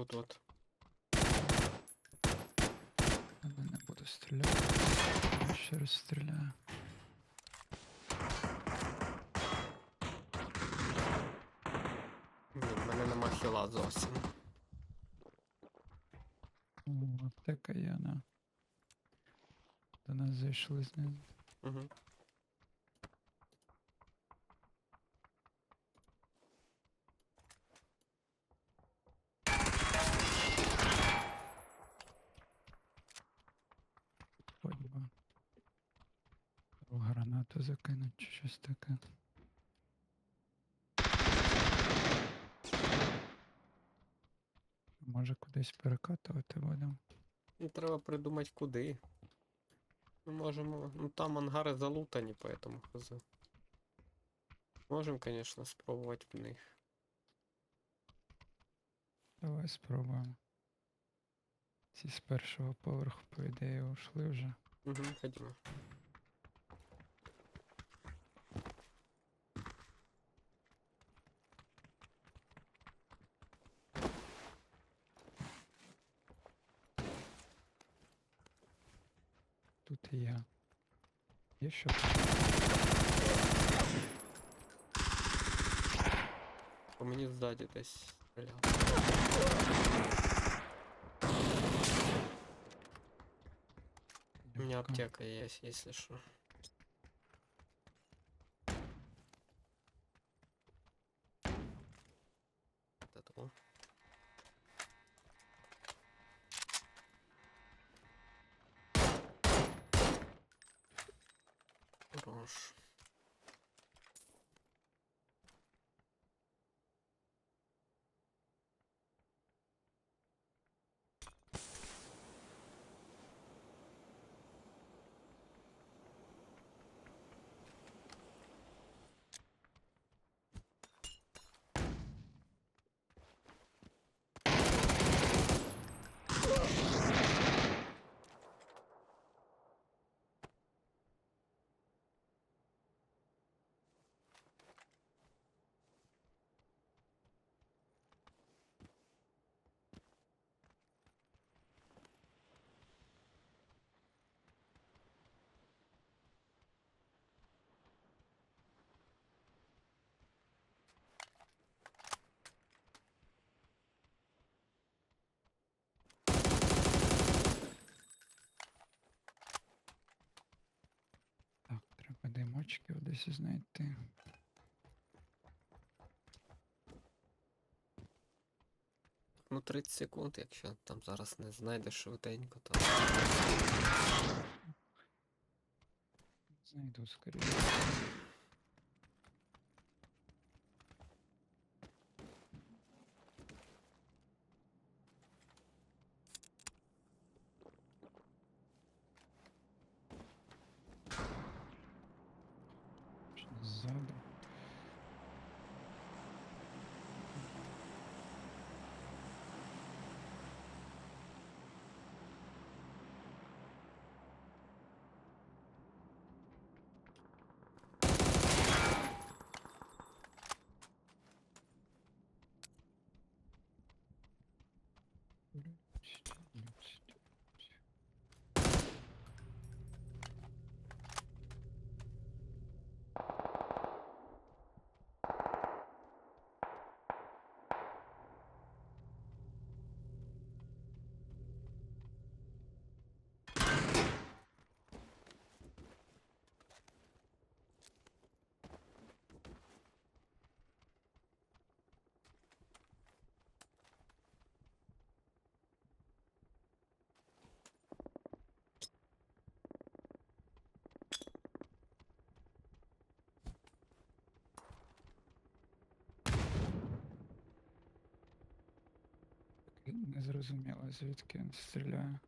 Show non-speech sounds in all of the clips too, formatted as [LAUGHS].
Отут от. Я не буду стріляти. Я ще раз стріляю. Блін, в мене нема хіла зовсім. О, аптека є, на. До нас зайшли знизу. Угу. Гранату закинуть чи щось таке. Може кудись перекатувати будемо. Ну, треба придумати куди. Ми можемо. Ну там ангари залутані, поэтому хз. Можемо, конечно, спробувати в них. Давай спробуємо. Ці з першого поверху, по ідеї, ушли вже. Угу, ходімо. Є що? По мені ззаді десь стріляв. У меня Легко. аптека есть, если что. Вот это Хорош. Так, треба десь знайти. Ну 30 секунд, якщо там зараз не знайдеш швиденько, то. Знайду скоріше. Чи Ззаду. Не зрозуміло, звідки він стріляє.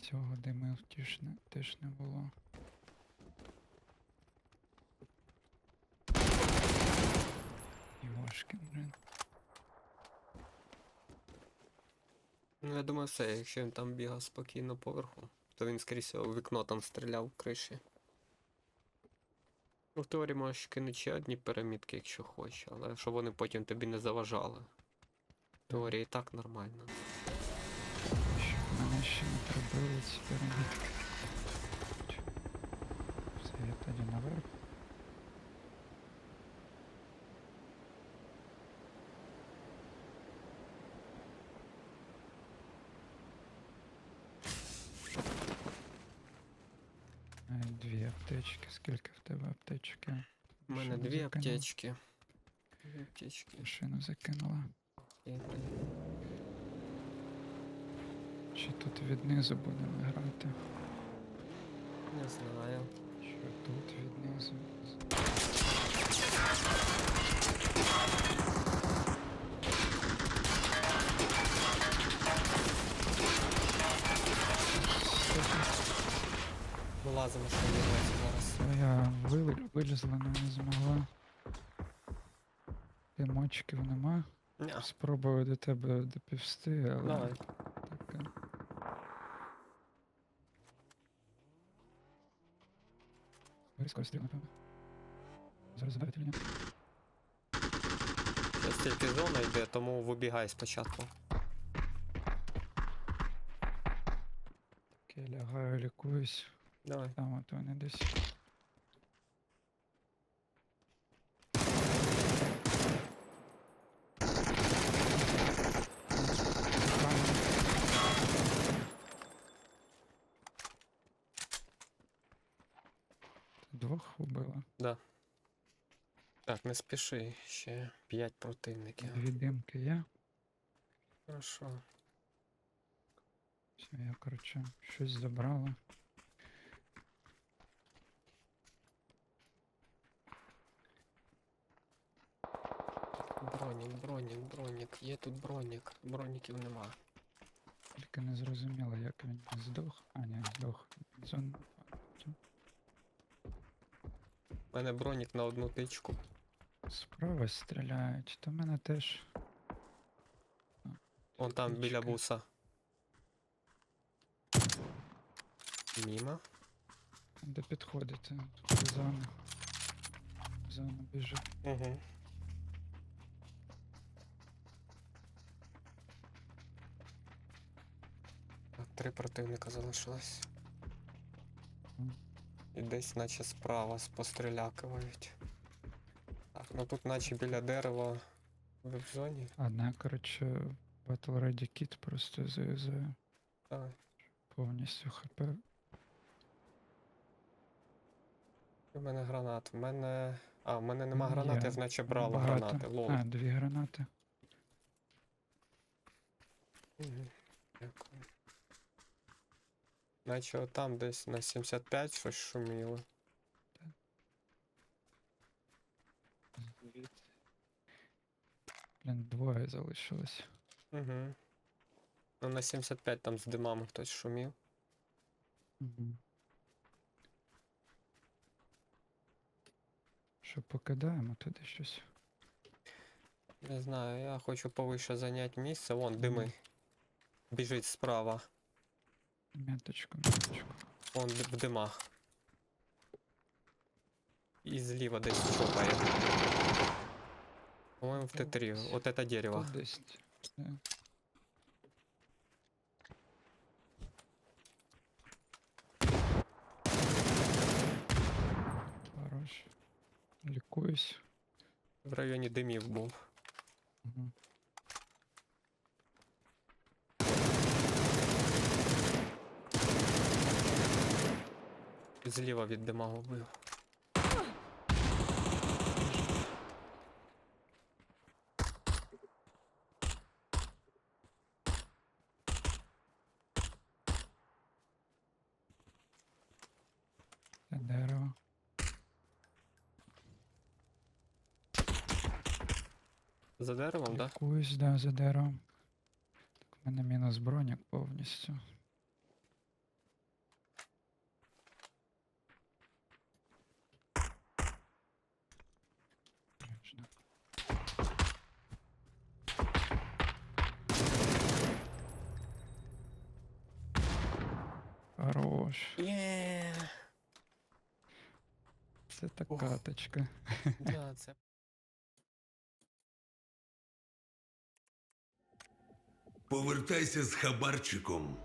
Цього димив теж не, було. Івашкін, блин. Ну, я думаю, все, якщо він там бігав спокійно поверху, то він, скоріше всього, вікно там стріляв в криші. Ну, в теорії можеш кинути ще одні перемітки, якщо хочеш, але щоб вони потім тобі не заважали. В теорії і так нормально. Щоб мене ще не пробили ці перемітки. Все, я тоді наверх. Е, Дві аптечки. Скільки в тебе аптечки? У мене Машину дві закинула. аптечки. Дві аптечки. Машину закинула. Чи тут віднизу будемо грати? Не знаю. Що тут віднизу? Вилазимо, що відбувається зараз. Твоя вили- вилізла, але не змогла. Емочків нема. Ня. Спробую до тебе допівсти, але Давай. таке. Різко стріл, напевно. Зараз задавити лінію. Зараз тільки зона йде, тому вибігай спочатку. Окей, лягаю, лікуюсь. Давай. Там от вони десь. Двох убила. Так, не спіши, ще 5 противників. Дві димки є. Хорошо. Все, я, короче, щось забрала. Бронік, бронік, бронік. Є тут бронік. Броніків нема. Тільки не зрозуміло, як він здох. А, ні, здох. Зон... У мене бронік на одну тичку. Справа стріляють, то в мене теж. Вон там біля буса. Міма. Де підходити? Тут зона. Зона біжить. Угу. Так, три противника залишилось. І десь наче справа спострілякують. Так, ну тут наче біля дерева в зоні. Одна, коротше, Battle Ready Kit просто заюзаю Давай. повністю хп. У мене гранат. У мене. А, в мене нема гранати, значить брала Багато. гранати. Лол. А, дві гранати. Дякую. Наче там десь на 75 щось шуміло. Блін, двоє залишилось. Угу. Ну на 75 там з димами хтось шумів. Угу. Що покидаємо туди щось? Не знаю, я хочу повише зайняти місце. Вон дими. Біжить справа. Меточку, меточку. Вон д- в димах. І зліва десь чопає. По-моєму, в Т3. Ось. От это дерево. Тут десь. Це. Хорош. Лікуюсь. В районі димів був. Угу. Зліва від дима вбив. Дерево. За деревом, так? Лікуюсь, да, за деревом. Так, в мене мінус бронік повністю. Хорош. Є. Це така Ох. каточка. Да, [LAUGHS] це. Повертайся з хабарчиком.